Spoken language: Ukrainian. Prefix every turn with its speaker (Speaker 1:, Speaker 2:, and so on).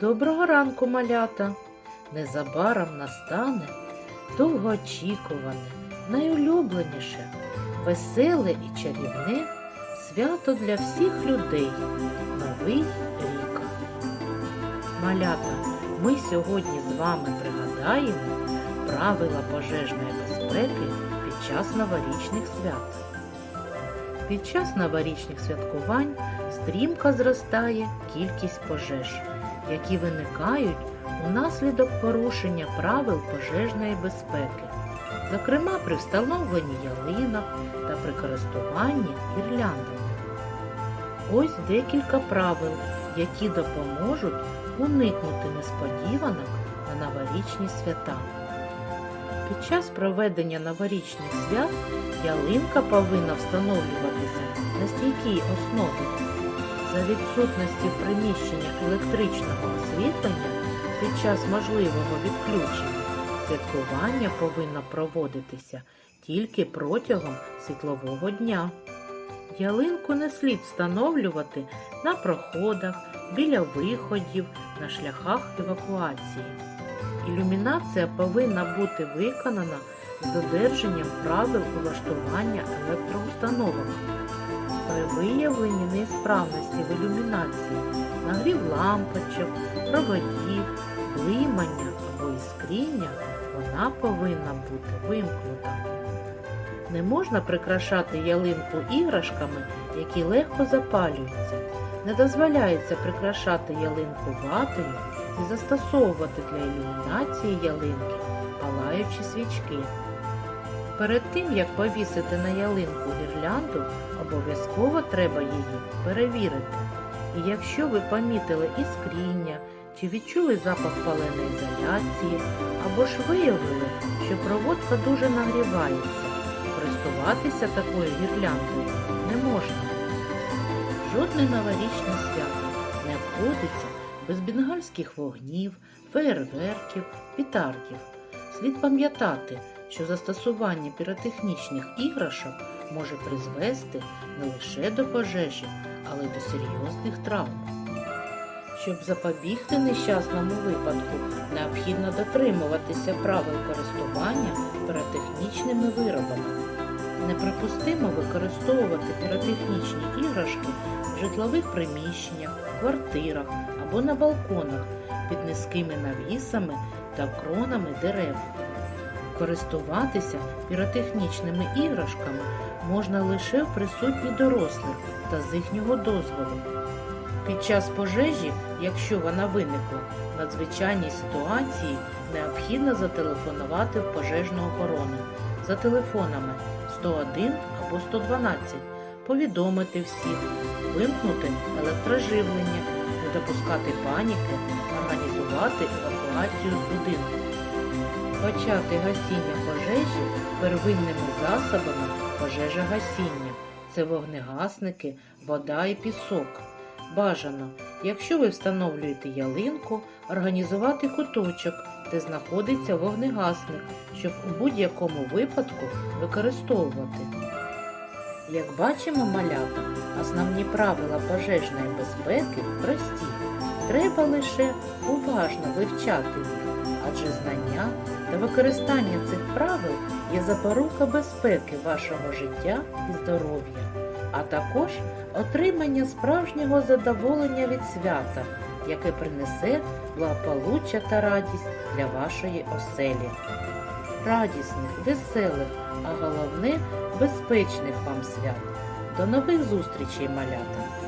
Speaker 1: Доброго ранку, малята! Незабаром настане довгоочікуване, найулюбленіше, веселе і чарівне свято для всіх людей Новий рік. Малята, ми сьогодні з вами пригадаємо правила пожежної безпеки під час новорічних свят. Під час новорічних святкувань стрімко зростає кількість пожеж, які виникають унаслідок порушення правил пожежної безпеки, зокрема при встановленні ялинок та при користуванні гірляндами. Ось декілька правил, які допоможуть уникнути несподіванок на новорічні свята. Під час проведення новорічних свят ялинка повинна встановлюватися на стійкій основі. За відсутності в приміщенні електричного освітлення під час можливого відключення святкування повинно проводитися тільки протягом світлового дня. Ялинку не слід встановлювати на проходах, біля виходів, на шляхах евакуації. Ілюмінація повинна бути виконана з додержанням правил улаштування електроустановок. При виявленні неісправності в ілюмінації, нагрів лампочок, проводів, блимання або іскріння, вона повинна бути вимкнута. Не можна прикрашати ялинку іграшками, які легко запалюються. Не дозволяється прикрашати ялинку ватою і застосовувати для ілюмінації ялинки палаючі свічки. Перед тим, як повісити на ялинку гірлянду, обов'язково треба її перевірити. І якщо ви помітили іскріння чи відчули запах паленої ізоляції, або ж виявили, що проводка дуже нагрівається, користуватися такою гірляндою не можна. Жодне новорічне свято не обходиться без бенгальських вогнів, феєрверків, петардів. Слід пам'ятати, що застосування піротехнічних іграшок може призвести не лише до пожежі, але й до серйозних травм. Щоб запобігти нещасному випадку, необхідно дотримуватися правил користування піротехнічними виробами. Неприпустимо використовувати піротехнічні іграшки в житлових приміщеннях, квартирах або на балконах під низькими навісами та кронами дерев. Користуватися піротехнічними іграшками можна лише в присутні дорослих та з їхнього дозволу. Під час пожежі, якщо вона виникла, в надзвичайній ситуації необхідно зателефонувати в пожежну охорону за телефонами 101 або 112, повідомити всіх, вимкнути електроживлення, не допускати паніки, організувати евакуацію з будинку. Почати гасіння пожежі первинними засобами пожежогасіння. Це вогнегасники, вода і пісок. Бажано, якщо ви встановлюєте ялинку, організувати куточок, де знаходиться вогнегасник, щоб у будь-якому випадку використовувати. Як бачимо малята, основні правила пожежної безпеки прості. Треба лише уважно вивчати їх, адже знання та використання цих правил є запорука безпеки вашого життя і здоров'я, а також отримання справжнього задоволення від свята, яке принесе благополуччя та радість для вашої оселі. Радісних, веселих, а головне безпечних вам свят. До нових зустрічей, малята!